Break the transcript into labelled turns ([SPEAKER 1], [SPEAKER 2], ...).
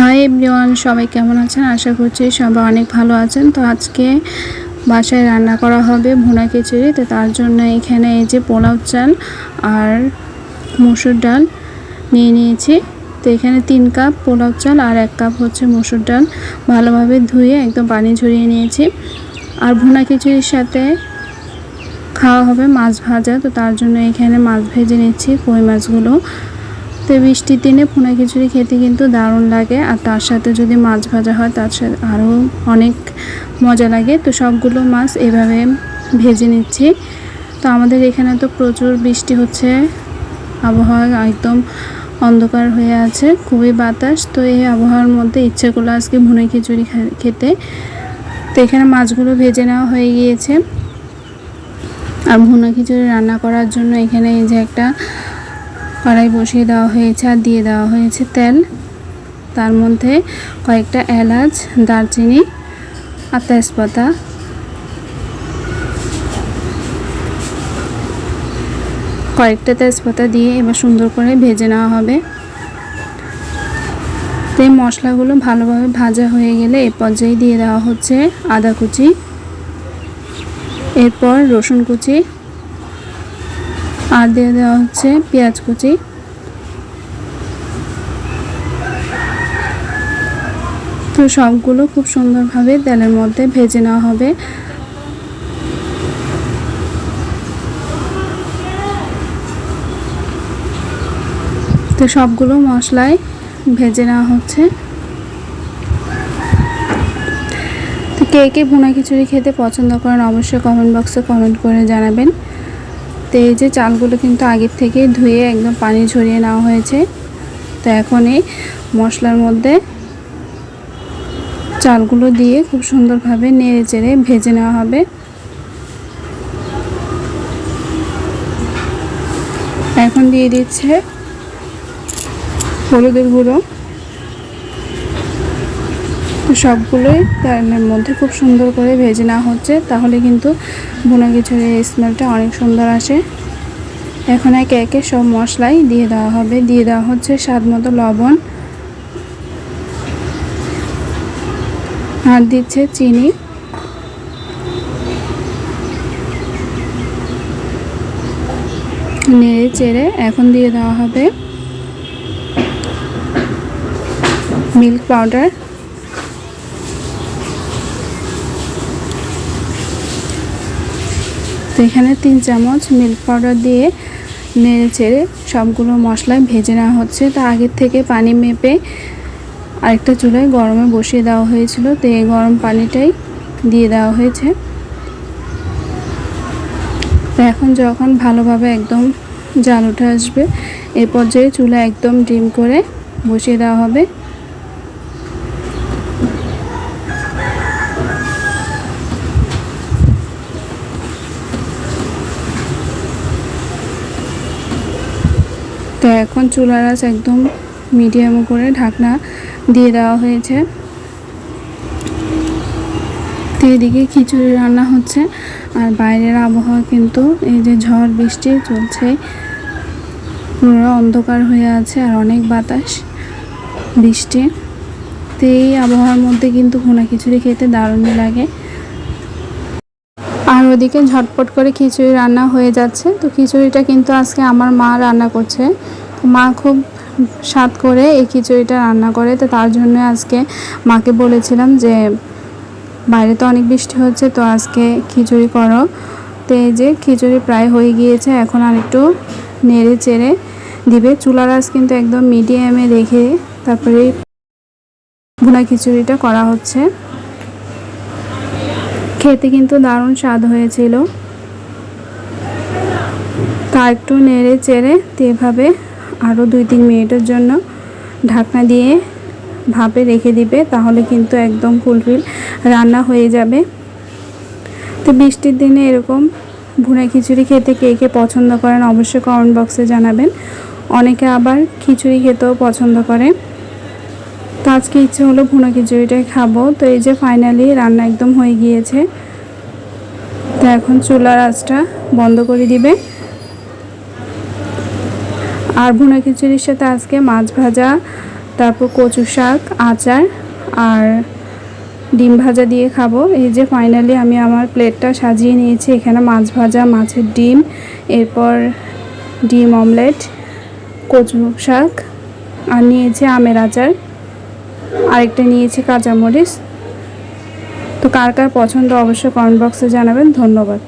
[SPEAKER 1] Hi everyone সবাই কেমন আছেন? আশা করছি সবাই অনেক ভালো আছেন। তো আজকে বাসায় রান্না করা হবে ভুনা খিচুড়ি। তো তার জন্য এখানে এই যে পোলাও চাল আর মসুর ডাল নিয়ে নিয়েছি। তো এখানে তিন কাপ পোলাও চাল আর এক কাপ হচ্ছে মসুর ডাল। ভালোভাবে ধুয়ে একদম পানি ঝরিয়ে নিয়েছি। আর ভুনা খিচুড়ির সাথে খাওয়া হবে মাছ ভাজা। তো তার জন্য এখানে মাছ ভেজে নিচ্ছি, কই মাছগুলো। তো বৃষ্টির দিনে ভুনা খিচুড়ি খেতে কিন্তু দারুণ লাগে। আর তার সাথে যদি মাছ ভাজা হয়, তার সাথে আরও অনেক মজা লাগে। তো সবগুলো মাছ এভাবে ভেজে নিচ্ছি। তো আমাদের এখানে তো প্রচুর বৃষ্টি হচ্ছে। আবহাওয়া একদম অন্ধকার হয়ে আছে, খুবই বাতাস। তো এই আবহাওয়ার মধ্যে ইচ্ছে করল আজকে ভুনা খিচুড়ি খেতে। তো এখানে মাছগুলো ভেজে নেওয়া হয়ে গিয়েছে। আর ভুনা খিচুড়ি রান্না করার জন্য এখানে এই যে একটা কড়াই বসিয়ে দেওয়া হয়েছে আর দিয়ে দেওয়া হয়েছে তেল। তার মধ্যে কয়েকটা এলাচ, দারচিনি আর তেজপাতা। কয়েকটা তেজপাতা দিয়ে এবার সুন্দর করে ভেজে নেওয়া হবে। তো এই মশলাগুলো ভালোভাবে ভাজা হয়ে গেলে এ পর্যায়ে দিয়ে দেওয়া হচ্ছে আদা কুচি, এরপর রসুন কুচি আর দিয়ে দেওয়া হচ্ছে পেঁয়াজ কুচি। তো সবগুলো খুব সুন্দরভাবে তেলের মধ্যে ভেজে নেওয়া হবে। তো সবগুলো মশলায় ভেজে নেওয়া হচ্ছে। তো কে কে ভুনা খিচুড়ি খেতে পছন্দ করেন অবশ্যই কমেন্ট বক্সে কমেন্ট করে জানাবেন। তো এই যে চালগুলো কিন্তু আগের থেকে ধুয়ে একদম পানি ঝরিয়ে নেওয়া হয়েছে। তো এখন এই মশলার মধ্যে চালগুলো দিয়ে খুব সুন্দরভাবে নেড়ে চেড়ে ভেজে নেওয়া হবে। এখন দিয়ে দিচ্ছে হলুদের গুঁড়ো। সবগুলোই তেলের মধ্যে খুব সুন্দর করে ভেজে নেওয়া হচ্ছে। তাহলে কিন্তু ভুনা খিচুড়ির স্মেলটা অনেক সুন্দর আসে। এখন একে একে সব মশলাই দিয়ে দেওয়া হবে। দিয়ে দেওয়া হচ্ছে স্বাদ মতো লবণ। আর দিচ্ছে চিনি। নেড়ে চেড়ে এখন দিয়ে দেওয়া হবে। Milk powder. তো এখানে তিন চামচ মিল্ক পাউডার দিয়ে নেড়ে চেড়ে সবগুলো মশলায় ভেজে নেওয়া হচ্ছে। তা আগের থেকে পানি মেপে আরেকটা চুলায় গরমে বসিয়ে দেওয়া হয়েছিল। তো এই গরম পানিটাই দিয়ে দেওয়া হয়েছে। তো এখন যখন ভালোভাবে একদম জাল উঠে আসবে, এ পর্যায়ে চুলা একদম ডিম করে বসিয়ে দেওয়া হবে। তো এখন চুলার আঁচ একদম মিডিয়াম করে ঢাকনা দিয়ে দেওয়া হয়েছে। তো এদিকে খিচুড়ি রান্না হচ্ছে, আর বাইরের আবহাওয়া কিন্তু এই যে ঝড় বৃষ্টি চলছে, পুরো অন্ধকার হয়ে আছে আর অনেক বাতাস, বৃষ্টি। তো এই আবহাওয়ার মধ্যে কিন্তু ভুনা খিচুড়ি খেতে দারুণই লাগে। ওদিকে ঝটপট করে খিচুড়ি রান্না হয়ে যাচ্ছে। তো খিচুড়িটা কিন্তু আজকে আমার মা রান্না করছে। মা খুব স্বাদ করে এই খিচুড়িটা রান্না করে। তো তার জন্য আজকে মাকে বলেছিলাম যে, বাইরে তো অনেক বৃষ্টি হচ্ছে, তো আজকে খিচুড়ি করো। তো এই যে খিচুড়ি প্রায় হয়ে গিয়েছে, এখন আর একটু নেড়ে চেড়ে দিবে। চুলার আঁচ কিন্তু একদম মিডিয়ামে রেখে তারপরে ভুনা খিচুড়িটা করা হচ্ছে। খেতে কিন্তু দারুণ স্বাদ হয়েছিল। তা একটু নেড়ে চেড়ে তো এভাবে আরও দুই তিন মিনিটের জন্য ঢাকনা দিয়ে ভাপে রেখে দিবে, তাহলে কিন্তু একদম ফুলফিল রান্না হয়ে যাবে। তো বৃষ্টির দিনে এরকম ভুনা খিচুড়ি খেতে কে কে পছন্দ করেন অবশ্যই কমেন্ট বক্সে জানাবেন। অনেকে আবার খিচুড়ি খেতেও পছন্দ করে। তো আজকে ইচ্ছে হলো ভুনা খিচুড়িটাই খাব। তো এই যে ফাইনালি রান্না একদম হয়ে গিয়েছে। তো এখন চুলার আঁচটা বন্ধ করে দিবে। আর ভুনা খিচুড়ির সাথে আজকে মাছ ভাজা, তারপর কচু শাক, আচার আর ডিম ভাজা দিয়ে খাব। এই যে ফাইনালি আমি আমার প্লেটটা সাজিয়ে নিয়েছি। এখানে মাছ ভাজা, মাছের ডিম, এরপর ডিম অমলেট কচু শাক আর নিয়েছি আমের আচার। আরেকটা নিয়েছি কাঁচামরিচ। তো কার কার পছন্দ অবশ্যই কমেন্ট বক্সে জানাবেন। ধন্যবাদ।